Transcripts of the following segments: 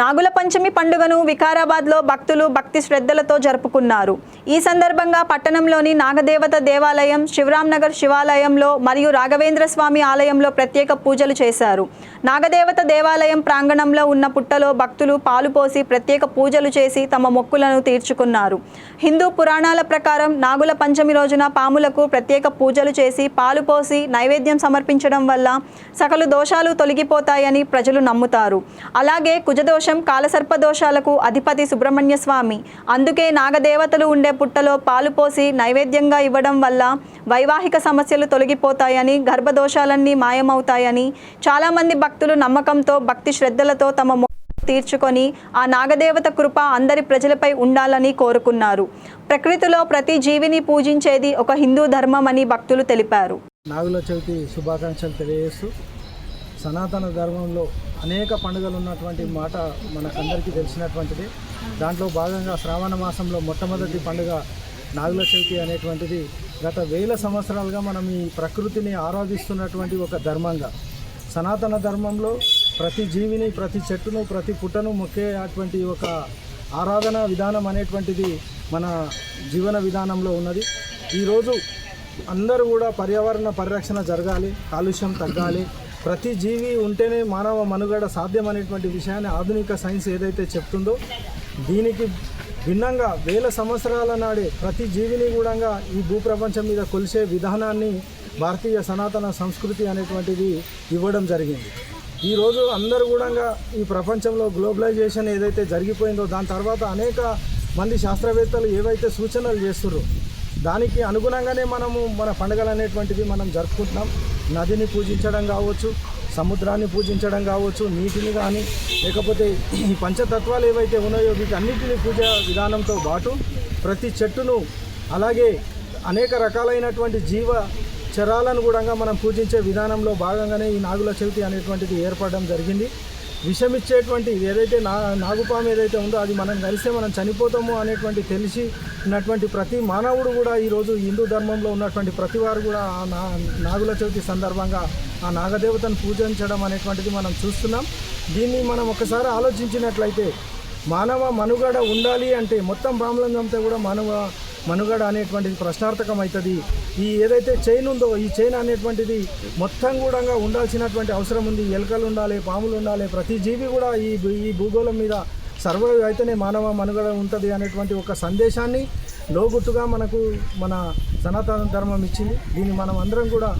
నాగుల పంచమి పండుగను వికారాబాద్లో భక్తులు భక్తి శ్రద్ధలతో జరుపుకున్నారు. ఈ సందర్భంగా పట్టణంలోని నాగదేవత దేవాలయం శివరాంనగర్ శివాలయంలో మరియు రాఘవేంద్ర స్వామి ఆలయంలో ప్రత్యేక పూజలు చేశారు. నాగదేవత దేవాలయం ప్రాంగణంలో ఉన్న పుట్టలో భక్తులు పాలు పోసి ప్రత్యేక పూజలు చేసి తమ మొక్కులను తీర్చుకున్నారు. హిందూ పురాణాల ప్రకారం నాగుల పంచమి రోజున పాములకు ప్రత్యేక పూజలు చేసి పాలు పోసి నైవేద్యం సమర్పించడం వల్ల సకలు దోషాలు తొలగిపోతాయని ప్రజలు నమ్ముతారు. అలాగే కుజదోష కాలసర్ప దోషాలకు అధిపతి సుబ్రహ్మణ్య స్వామి. అందుకే నాగదేవతలు ఉండే పుట్టలో పాలు పోసి నైవేద్యంగా ఇవ్వడం వల్ల వైవాహిక సమస్యలు తొలగిపోతాయని గర్భదోషాలన్నీ మాయమవుతాయని చాలామంది భక్తులు నమ్మకంతో భక్తి శ్రద్ధలతో తమ తీర్చుకొని ఆ నాగదేవత కృప అందరి ప్రజలపై ఉండాలని కోరుకున్నారు. ప్రకృతిలో ప్రతి జీవిని పూజించేది ఒక హిందూ ధర్మం అని భక్తులు తెలిపారు. నాగుల చవితి శుభాకాంక్షలు తెలియజేస్తూ సనాతన ధర్మంలో అనేక పండుగలు ఉన్నటువంటి మాట మనకందరికీ తెలిసినటువంటిది. దాంట్లో భాగంగా శ్రావణ మాసంలో మొట్టమొదటి పండుగ నాగుల చవితి అనేటువంటిది. గత వేల సంవత్సరాలుగా మనం ఈ ప్రకృతిని ఆరాధిస్తున్నటువంటి ఒక ధర్మంగా. సనాతన ధర్మంలో ప్రతి జీవిని ప్రతి చెట్టును ప్రతి పుట్టను మొక్కే అటువంటి ఒక ఆరాధన విధానం అనేటువంటిది మన జీవన విధానంలో ఉన్నది. ఈరోజు అందరూ కూడా పర్యావరణ పరిరక్షణ జరగాలి కాలుష్యం తగ్గాలి ప్రతి జీవి ఉంటేనే మానవ మనుగడ సాధ్యం అనేటువంటి విషయాన్ని ఆధునిక సైన్స్ ఏదైతే చెప్తుందో దీనికి భిన్నంగా వేల సంవత్సరాల నాడే ప్రతి జీవిని కూడా ఈ భూప్రపంచం మీద కొలిసే విధానాన్ని భారతీయ సనాతన సంస్కృతి అనేటువంటిది ఇవ్వడం జరిగింది. ఈరోజు అందరూ కూడా ఈ ప్రపంచంలో గ్లోబలైజేషన్ ఏదైతే జరిగిపోయిందో దాని తర్వాత అనేక మంది శాస్త్రవేత్తలు ఏవైతే సూచనలు చేస్తుర్రో దానికి అనుగుణంగానే మనము మన పండుగలు అనేటువంటిది మనం జరుపుకుంటున్నాం. నదిని పూజించడం కావచ్చు సముద్రాన్ని పూజించడం కావచ్చు నీటిని కానీ లేకపోతే ఈ పంచతత్వాలు ఏవైతే ఉన్నాయో వీటి అన్నిటిని పూజ విధానంతో పాటు ప్రతి చెట్టును అలాగే అనేక రకాలైనటువంటి జీవ చరాలను కూడా మనం పూజించే విధానంలో భాగంగానే ఈ నాగుల చవితి అనేటువంటిది ఏర్పడడం జరిగింది. విషమిచ్చేటువంటి ఏదైతే నా నాగుపాము ఏదైతే ఉందో అది మనం కలిస్తే మనం చనిపోతాము అనేటువంటి తెలిసి ఉన్నటువంటి ప్రతి మానవుడు కూడా ఈరోజు హిందూ ధర్మంలో ఉన్నటువంటి ప్రతి వారు కూడా ఆ నా నాగుల చవితి సందర్భంగా ఆ నాగదేవతను పూజించడం అనేటువంటిది మనం చూస్తున్నాం. దీన్ని మనం ఒకసారి ఆలోచించినట్లయితే మానవ మనుగడ ఉండాలి అంటే మొత్తం బాములంతా కూడా మానవ మనుగడ అనేటువంటిది ప్రశ్నార్థకం అవుతుంది ఈ ఏదైతే చైన్ ఉందో ఈ చైన్ అనేటువంటిది మొత్తం కూడా ఉండాల్సినటువంటి అవసరం ఉంది. ఎలుకలు ఉండాలి పాములు ఉండాలి ప్రతి జీవి కూడా ఈ ఈ భూగోళం మీద సర్వైవ్ అయితేనే మానవ మనుగడ ఉంటుంది అనేటువంటి ఒక సందేశాన్ని లోగుట్టుగా మనకు మన సనాతన ధర్మం ఇచ్చింది. దీన్ని మనం అందరం కూడా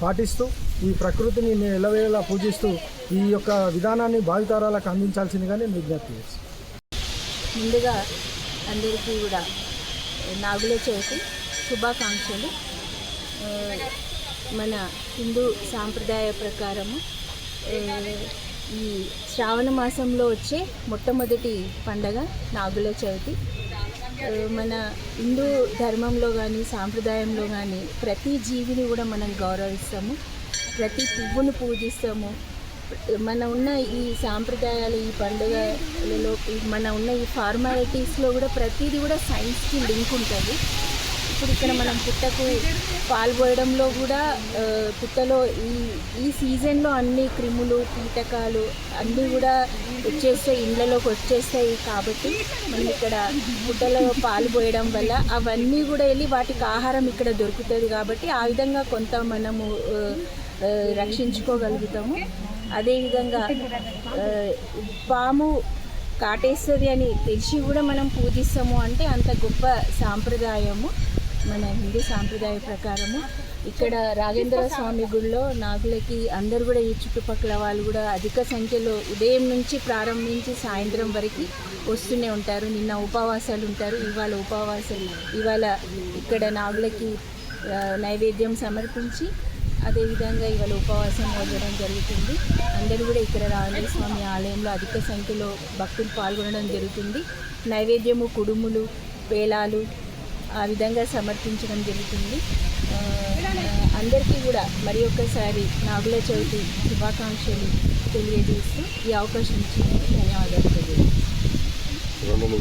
పాటిస్తూ ఈ ప్రకృతిని ఎలవేలా పూజిస్తూ ఈ యొక్క విధానాన్ని భావితారాలకు అందించాల్సిందిగానే విజ్ఞప్తి చేస్తాను ముందుగా అందరికీ కూడా నాగుల చవితి శుభాకాంక్షలు. మన హిందూ సాంప్రదాయ ప్రకారము ఈ శ్రావణ మాసంలో వచ్చే మొట్టమొదటి పండగ నాగుల చవితి. మన హిందూ ధర్మంలో కానీ సాంప్రదాయంలో కానీ ప్రతి జీవిని కూడా మనం గౌరవిస్తాము. ప్రతి పువ్వును పూజిస్తాము. మన ఉన్న ఈ సాంప్రదాయాలు ఈ పండుగలలో మన ఉన్న ఈ ఫార్మాలిటీస్లో కూడా ప్రతిదీ కూడా సైన్స్కి లింక్ ఉంటుంది. ఇప్పుడు ఇక్కడ మనం పుట్టకు పాల్పోయడంలో కూడా పుట్టలో ఈ ఈ సీజన్లో అన్ని క్రిములు కీటకాలు అన్నీ కూడా వచ్చేస్తాయి ఇండ్లలోకి వచ్చేస్తాయి కాబట్టి మనం ఇక్కడ పుట్టలో పాలు పోయడం వల్ల అవన్నీ కూడా వెళ్ళి వాటికి ఆహారం ఇక్కడ దొరుకుతుంది కాబట్టి ఆ విధంగా కొంత మనము రక్షించుకోగలుగుతాము. అదేవిధంగా పాము కాటేస్తుంది అని తెలిసి కూడా మనం పూజిస్తాము అంటే అంత గొప్ప సాంప్రదాయము మన హిందూ సాంప్రదాయ ప్రకారము. ఇక్కడ రాజేంద్ర స్వామి గుడిలో నాగులకి అందరు కూడా ఈ చుట్టుపక్కల వాళ్ళు కూడా అధిక సంఖ్యలో ఉదయం నుంచి ప్రారంభించి సాయంత్రం వరకు వస్తూనే ఉంటారు. నిన్న ఉపవాసాలు ఉంటారు. ఇవాళ ఉపవాసాలు ఇవాళ ఇక్కడ నాగులకి నైవేద్యం సమర్పించి అదేవిధంగా ఇవాళ ఉపవాసం వదలడం జరుగుతుంది. అందరూ కూడా ఇక్కడ రాజేంద్ర స్వామి ఆలయంలో అధిక సంఖ్యలో భక్తులు పాల్గొనడం జరుగుతుంది. నైవేద్యము కుడుములు పేలాలు ఆ విధంగా సమర్పించడం జరుగుతుంది. అందరికీ కూడా మరి ఒక్కసారి నాగుల చవితి శుభాకాంక్షలు తెలియజేస్తూ ఈ అవకాశం ఇచ్చి ధన్యవాదాలు.